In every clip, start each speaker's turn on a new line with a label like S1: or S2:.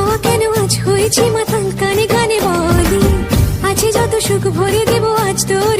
S1: হাওয়া কেন আজ হয়েছি মাতাল কানে কানে বলি? আছে যত সুখ ভরে দেব, আজ তোরে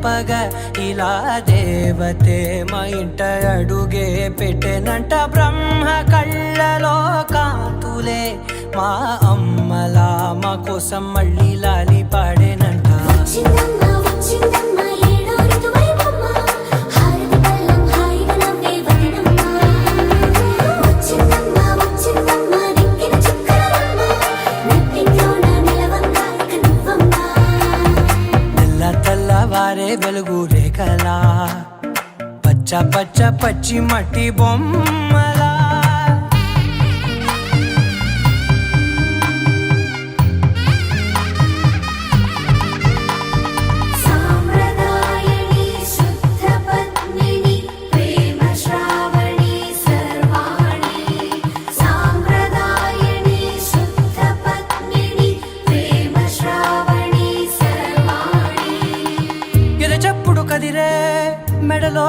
S2: చెప్పగ ఇలా దేవతే మా ఇంట అడుగే పెట్టెనంట బ్రహ్మ కళ్ళలో కాతులే. మా అమ్మలా మా కోసం మళ్ళీ లాలి పాడేనంట. వెలుగు రేఖలా పచ్చ పచ్చ పచ్చి మట్టి బొమ్మల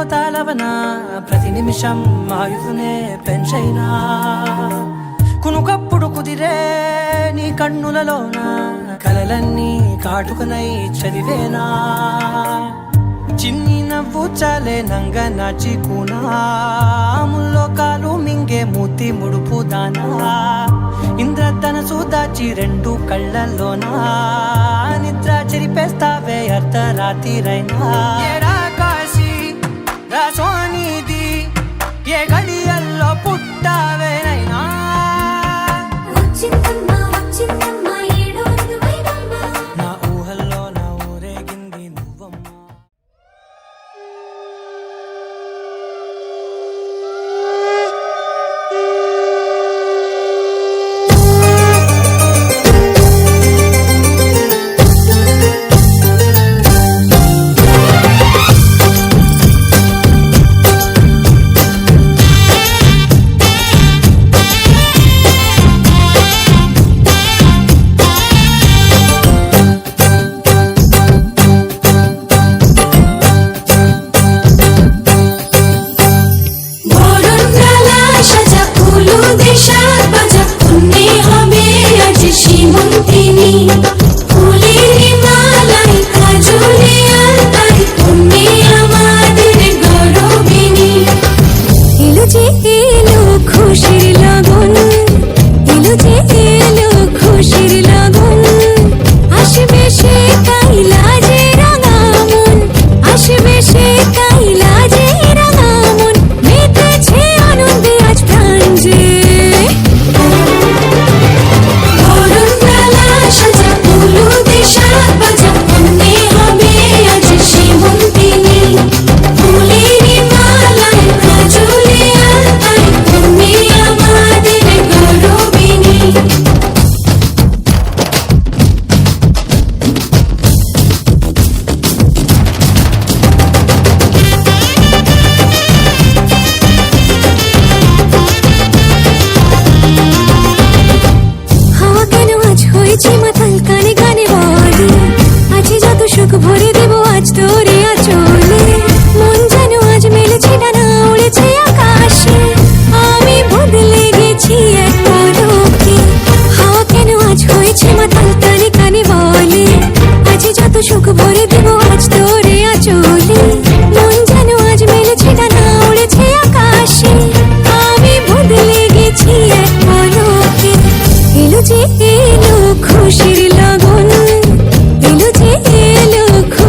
S2: తాళవన ప్రతి నిమిషం ఆయుధునే పెంచైనా. కునుకప్పుడు కుదిరే నీ కన్నులలోన కలలన్నీ కాటుకనై చదివేనా. చిన్ని నవ్వు చాలే నంగ నాచి కాలు మింగే మూతి ముడుపు దానా ఇంద్రధనసు దాచి రెండు కళ్ళల్లోనా. నిద్ర చెరిపేస్తావే అర్ధరాత్రిరైనా. ఏడా రా సోనిది ఏ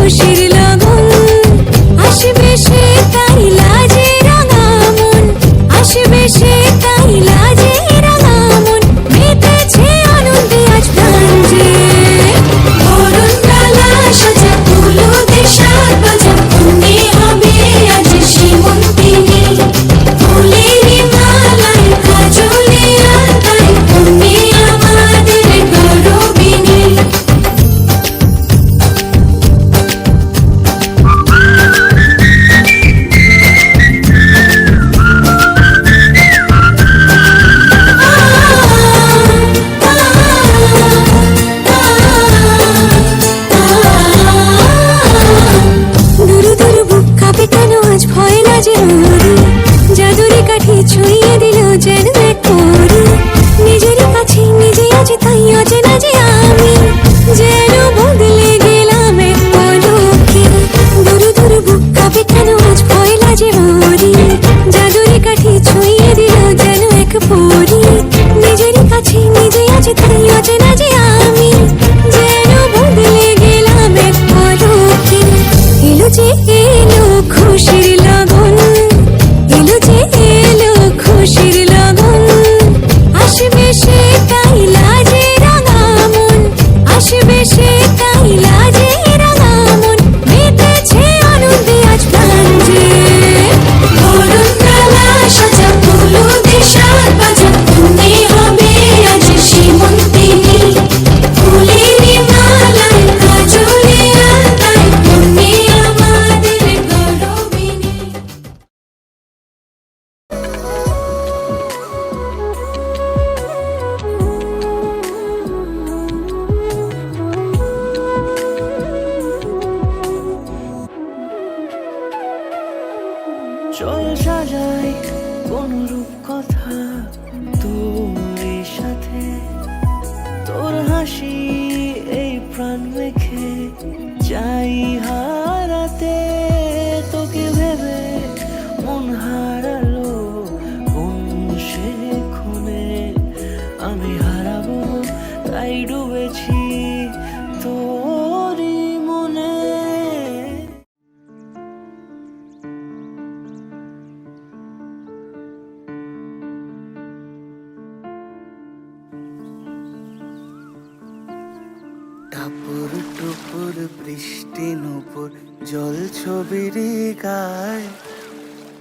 S1: खुशी cennet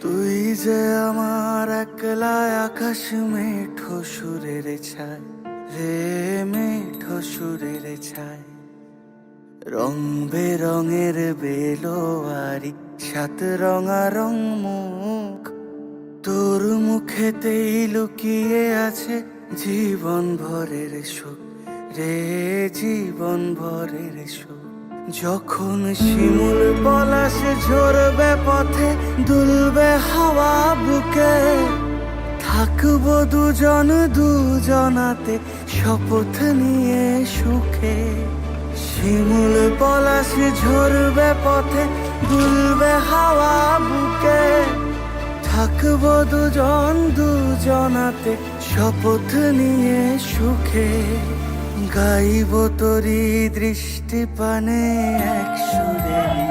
S1: তুই যে
S3: আমার একলা আকাশ মেঠো সুরের ছায়, রে মেঠো সুরের ছায়। রং বেরঙের বেলোয়ারি সাত রঙা রং মুখ। তোর মুখেতেই লুকিয়ে আছে জীবন ভরের সুখ, রে জীবন ভরের সুখ। যখন শিমুল পলাশ ঝরবে পথ দুলবে হাওয়া বুকে, থাকব দুজন দুজনাতে শপথ নিয়ে সুখে। শিমুল পলাশি ঝরবে পথে, দুলবে হাওয়া বুকে, থাকব দুজন দুজনাতে শপথ নিয়ে সুখে। গাইব তরি দৃষ্টি পানে এক সুরে।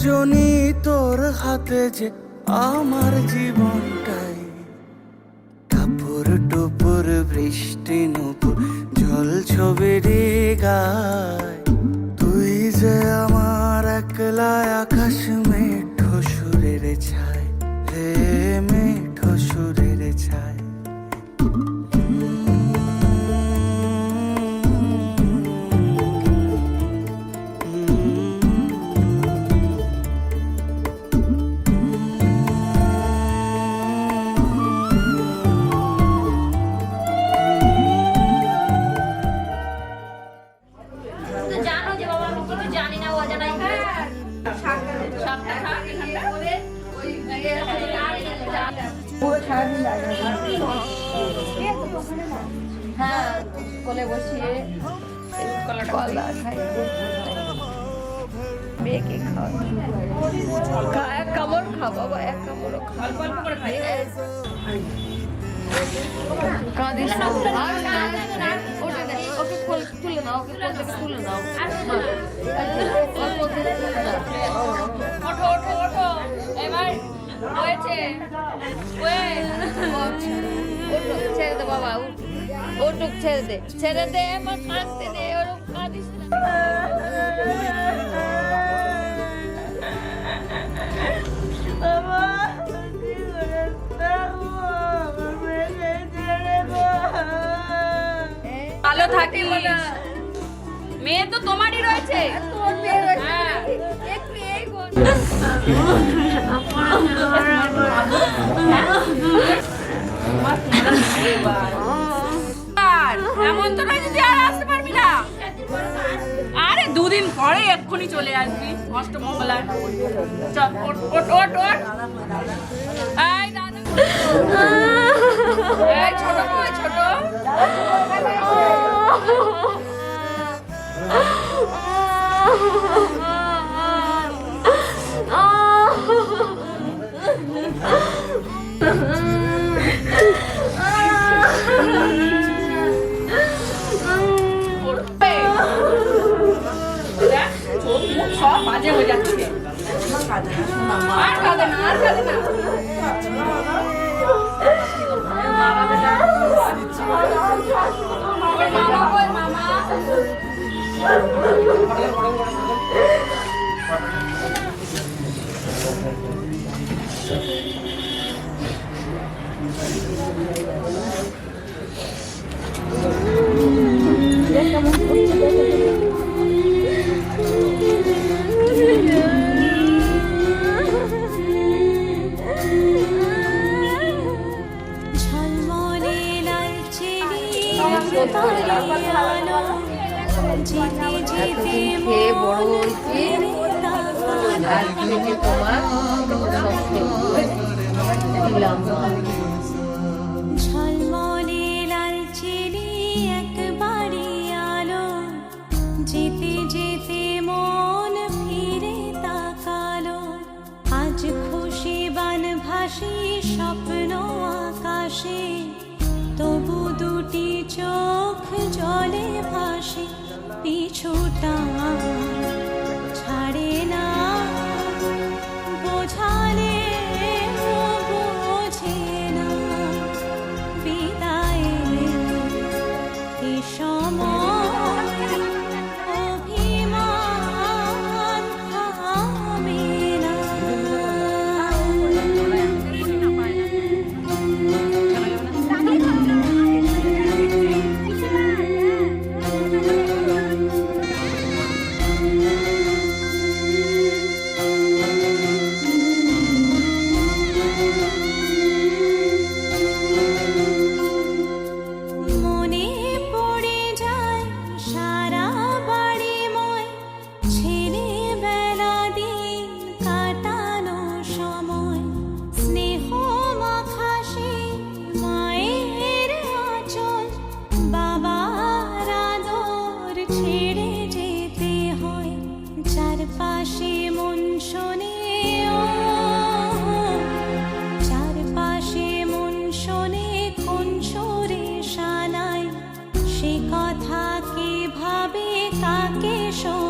S3: সজনী তোর হাতে যে আমার জীবনটাই। টাপুর টুপুর, বৃষ্টি নুপুর জল ছবিরে গায় তুই যে আমার একলা আকাশ মেঠো সুরের ছায়, হে
S4: কলা খাই মেয়েকে কামড় খা বাবা, এক কামড় খা কাঁদিস না। ওকে নাও, ওকে তুলে নাও। ওঠো ওঠো ওঠো ছেড়ে দে বাবা, ওটুক ছেড়ে দে। ছেড়ে দে আমার কাঁদতে দে।
S5: ভালো মেয়ে তো তোমারই রয়েছে। হ্যাঁ। এমন তো নয় যে আর পরে এক্ষুনি চলে আসবি অষ্টমঙ্গলার। চল ওট ওট ওট ওট ছোট ছোট। মামা
S1: একবারে আলো, যেতে যেতে মন ফিরে তাকালো। আজ খুশি বান স্বপ্ন আকাশে, তবু দুটি চোখ জলে show